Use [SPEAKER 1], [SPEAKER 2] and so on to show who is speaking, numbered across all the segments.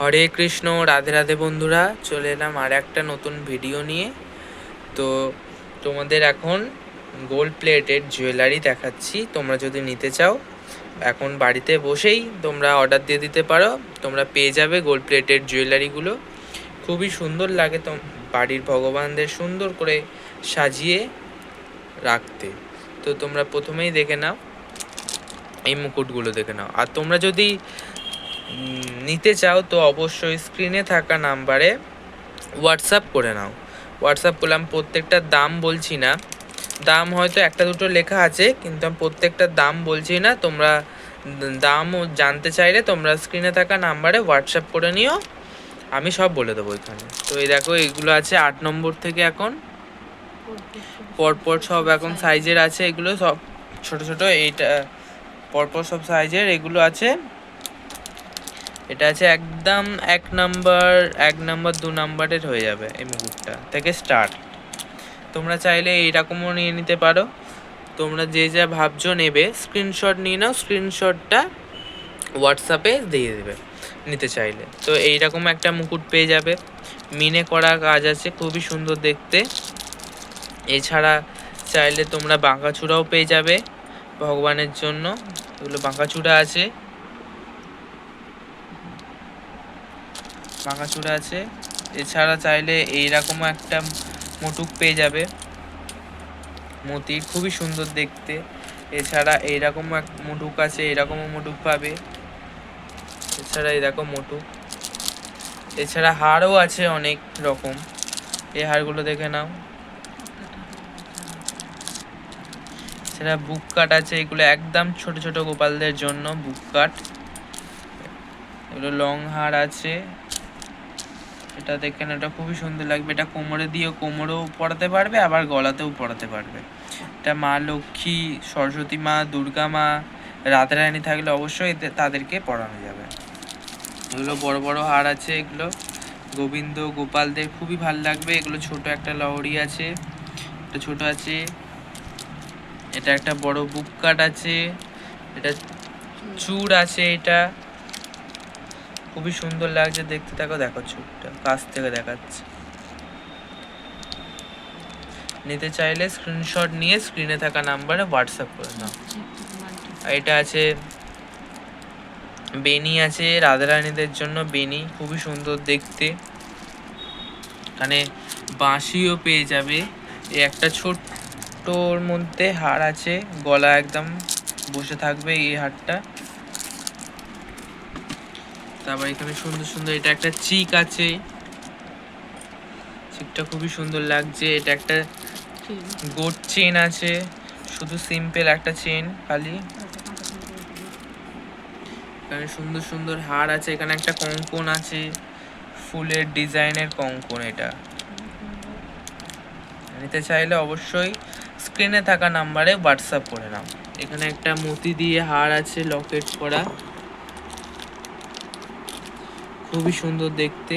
[SPEAKER 1] হরে কৃষ্ণ, রাধে রাধে বন্ধুরা, চলে এলাম আর একটা নতুন ভিডিও নিয়ে। তো তোমাদের এখন গোল্ড প্লেটেড জুয়েলারি দেখাচ্ছি, তোমরা যদি নিতে চাও, এখন বাড়িতে বসেই তোমরা অর্ডার দিয়ে দিতে পারো, তোমরা পেয়ে যাবে গোল্ড প্লেটেড জুয়েলারিগুলো খুবই সুন্দর লাগে তো, বাড়ির ভগবানদের সুন্দর করে সাজিয়ে রাখতে। তো তোমরা প্রথমেই দেখে নাও, এই মুকুটগুলো দেখে নাও। আর তোমরা যদি নিতে চাও তো অবশ্যই স্ক্রিনে থাকা নাম্বারে হোয়াটসঅ্যাপ করে নাও। হোয়াটসঅ্যাপ করলাম প্রত্যেকটার দাম বলছি না। দাম হয়তো একটা দুটো লেখা আছে, কিন্তু আমি প্রত্যেকটার দাম বলছি না। তোমরা দামও জানতে চাইলে তোমরা স্ক্রিনে থাকা নাম্বারে হোয়াটসঅ্যাপ করে নিও। আমি সব বলে দেবো এখানে। তো এই দেখো এগুলো আছে আট নম্বর থেকে এখন। পরপর সব এখন সাইজের আছে, এগুলো সব ছোট ছোট, এইটা পরপর সব সাইজের এগুলো আছে। এটা আছে একদম এক নাম্বার এক নাম্বার, দু নাম্বারের হয়ে যাবে এই মুকুটটা থেকে স্টার্ট তোমরা চাইলে এইরকমও নিয়ে নিতে পারো। তোমরা যে যা ভাবছ নেবে স্ক্রিনশট নিয়ে নাও স্ক্রিনশটটা হোয়াটসঅ্যাপে দিয়ে দেবে নিতে চাইলে। তো এইরকম একটা মুকুট পেয়ে যাবে। মিনে করা কাজ আছে, খুবই সুন্দর দেখতে। এছাড়া চাইলে তোমরা বাঁকাচূড়াও পেয়ে যাবে ভগবানের জন্য। এগুলো বাঁকাচূড়া আছে। বাঁকাচূড়া আছে। এছাড়া চাইলে এইরকম একটা মুটুক পেয়ে যাবে। মতি খুবই সুন্দর দেখতে। এছাড়া এইরকম এক মুটুক আছে এরকমও মুটুক পাবে। এছাড়া এই মোটুক। এছাড়া হারও আছে অনেক রকম। এই হারগুলো দেখে নাও। এছাড়া বুক কাট আছে, এগুলো একদম ছোট ছোট গোপালদের জন্য, বুক কাট। এগুলো লং হার আছে। এটা দেখেন, এটা খুবই সুন্দর লাগবে। এটা কোমরে দিয়েও কোমরেও পড়াতে পারবে, আবার গলাতেও পড়াতে পারবে। এটা মা লক্ষ্মী, সরস্বতী মা, দুর্গা মা, রাধারানী থাকলে অবশ্যই তাদেরকে পড়ানো যাবে। এগুলো বড় বড় হার আছে এগুলো। গোবিন্দ, গোপালদের খুবই ভালো লাগবে। এগুলো ছোট একটা লহরি আছে। একটা ছোট আছে। এটা একটা বড় বুক কাট আছে। এটা চূড় আছে এটা। খুবই সুন্দর লাগছে দেখতে। থাকো দেখো চুটটা কাছ থেকে দেখাচ্ছে। নিতে চাইলে স্ক্রিনশট নিয়ে স্ক্রিনে থাকা নাম্বারে হোয়াটসঅ্যাপ করে নাও। এটা আছে বেনি আছে, রাধারানীদের জন্য বেনি, খুবই সুন্দর দেখতে। এখানে বাঁশিও পেয়ে যাবে। এই একটা ছোট্টর মধ্যে হার আছে, গলা একদম বসে থাকবে এই হারটা তারপর এখানে সুন্দর সুন্দর, এটা একটা চিক আছে। চিকটা খুবই সুন্দর লাগছে, এটা একটা গোট চেন আছে, শুধু সিম্পল একটা চেন খালি। এখানে সুন্দর সুন্দর হার আছে, এখানে একটা কঙ্কন আছে, ফুলের ডিজাইনের কঙ্কন এটা। নিতে চাইলে অবশ্যই স্ক্রিনে থাকা নাম্বারে হোয়াটসঅ্যাপ করে নাও। এখানে একটা মতি দিয়ে হার আছে লকেট করা। খুবই সুন্দর দেখতে।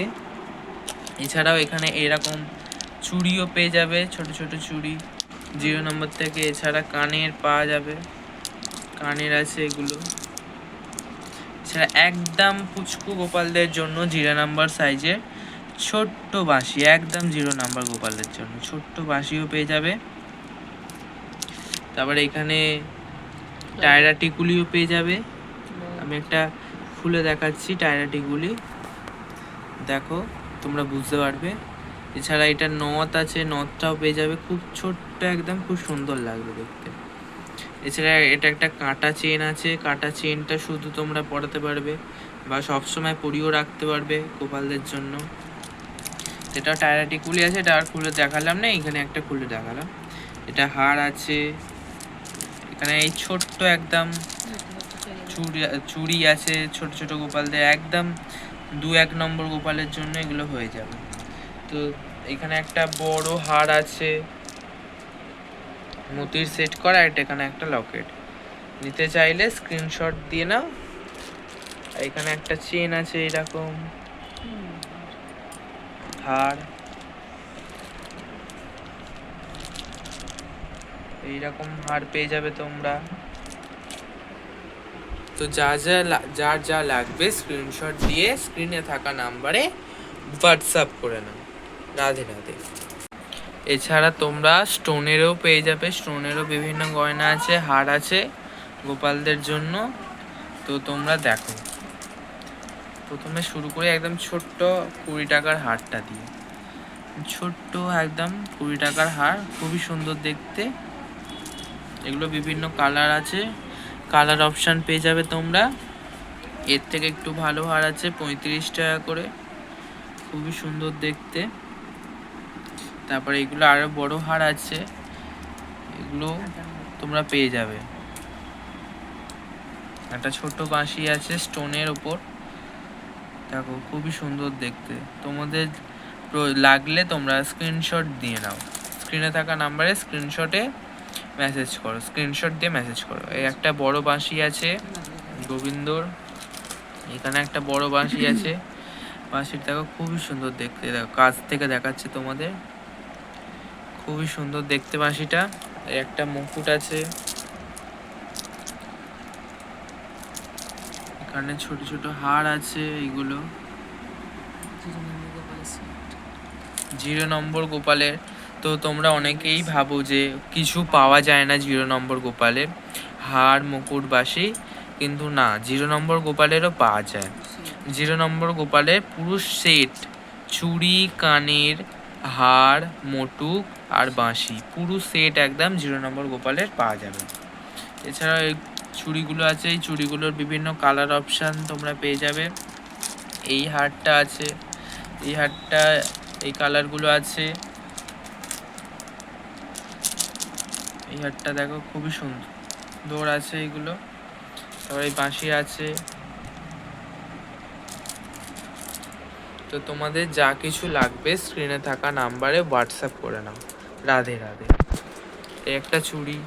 [SPEAKER 1] এছাড়াও এখানে এরকম চুড়িও পেয়ে যাবে, ছোট ছোট চুড়ি। জিরো নম্বর থেকে এছাড়া কানের পাওয়া যাবে। কানের আছে এগুলো। এছাড়া একদম পুচকু গোপালদের জন্য জিরো নাম্বার সাইজের ছোট্ট বাঁশি, একদম জিরো নাম্বার গোপালদের জন্য। ছোট্ট বাঁশিও পেয়ে যাবে। তারপরে এখানে টায়রা টিকুলিও পেয়ে যাবে। আমি একটা খুলে দেখাচ্ছি টায়রা টিকুলি। দেখো তোমরা বুঝতে পারবে। এছাড়া এটা নথ আছে নথটাও পেয়ে যাবে। খুব ছোট্ট একদম খুব সুন্দর লাগবে দেখতে। এছাড়া এটা একটা কাঁটা চেন আছে। কাঁটা চেনটা শুধু তোমরা পরাতে পারবে বা সবসময় পরিয়েও রাখতে পারবে গোপালদের জন্য। এটা টায়ারাটি কুলি আছে এটা আর খুলে দেখালাম না এখানে একটা খুলে দেখালাম। এটা হার আছে। এখানে এই ছোট্ট একদম চুড়ি চুড়ি আছে ছোট ছোট গোপালদের। একদম দু এক নম্বর গোপালের জন্য এগুলো হয়ে যাবে। তো এখানে একটা বড় হার আছে। মতির সেট করা এটা এখানে একটা লকেট নিতে চাইলে স্ক্রিনশট দিয়ে নাও। এখানে একটা চেন আছে এরকম। হার। এইরকম হার পেয়ে যাবে তোমরা। তো যা যা যার যা লাগবে স্ক্রিনশট দিয়ে স্ক্রিনে থাকা নাম্বারে হোয়াটসঅ্যাপ করে নাও। রাধে রাধে। এছাড়া তোমরা স্টোনেরও পেয়ে যাবে। স্টোনেরও বিভিন্ন গয়না আছে, হার আছে গোপালদের জন্য। তো তোমরা দেখো। প্রথমে শুরু করে একদম ছোট্ট কুড়ি টাকার হারটা দিয়ে। ছোট্ট একদম কুড়ি টাকার হার, খুবই সুন্দর দেখতে। এগুলো বিভিন্ন কালার আছে। কালার অপশান পেয়ে যাবে তোমরা। এর থেকে একটু ভালো হার আছে পঁয়ত্রিশ টাকা করে। খুবই সুন্দর দেখতে। তারপরে এগুলো আরও বড় হার আছে। এগুলো তোমরা পেয়ে যাবে। একটা ছোট বাঁশি আছে স্টোনের ওপর। দেখো, খুবই সুন্দর দেখতে। তোমাদের লাগলে তোমরা স্ক্রিনশট দিয়ে নাও। স্ক্রিনে থাকা নাম্বারে স্ক্রিনশটে মেসেজ করো স্ক্রিনশট দিয়ে মেসেজ করো। এই একটা বড় বাঁশি আছে গোবিন্দর। এখানে একটা বড় বাঁশি আছে। বাঁশির দেখো খুবই সুন্দর দেখতে দেখো কাছ থেকে দেখাচ্ছে তোমাদের। খুবই সুন্দর দেখতে বাঁশিটা। এই একটা মুকুট আছে। এখানে ছোট ছোট হার আছে এগুলো। জিরো নম্বর গোপালের। তো তোমরা অনেকেই ভাবো যে কিছু পাওয়া যায় না জিরো নম্বর গোপালে। হার মুকুট বাসি কিন্তু না, জিরো নম্বর গোপালেরও পাওয়া যায়। জিরো নম্বর গোপালের পুরো সেট, চুড়ি, কানের হার মোটুক আর বাঁশি পুরো সেট একদম জিরো নম্বর গোপালের পাওয়া যাবে। এছাড়া এই চুড়িগুলো আছে, এই চুড়িগুলোর বিভিন্ন কালার অপশান তোমরা পেয়ে যাবে। এই হারটা আছে, এই হারটা এই কালারগুলো আছে। এই হারটা দেখো, খুবই সুন্দর। আছে এইগুলো তারপর এই বাঁশি আছে। তো তোমাদের যা কিছু লাগবে স্ক্রিনে থাকা নাম্বারে হোয়াটসঅ্যাপ করে নাও। রাধে রাধে। একটা চুড়ি।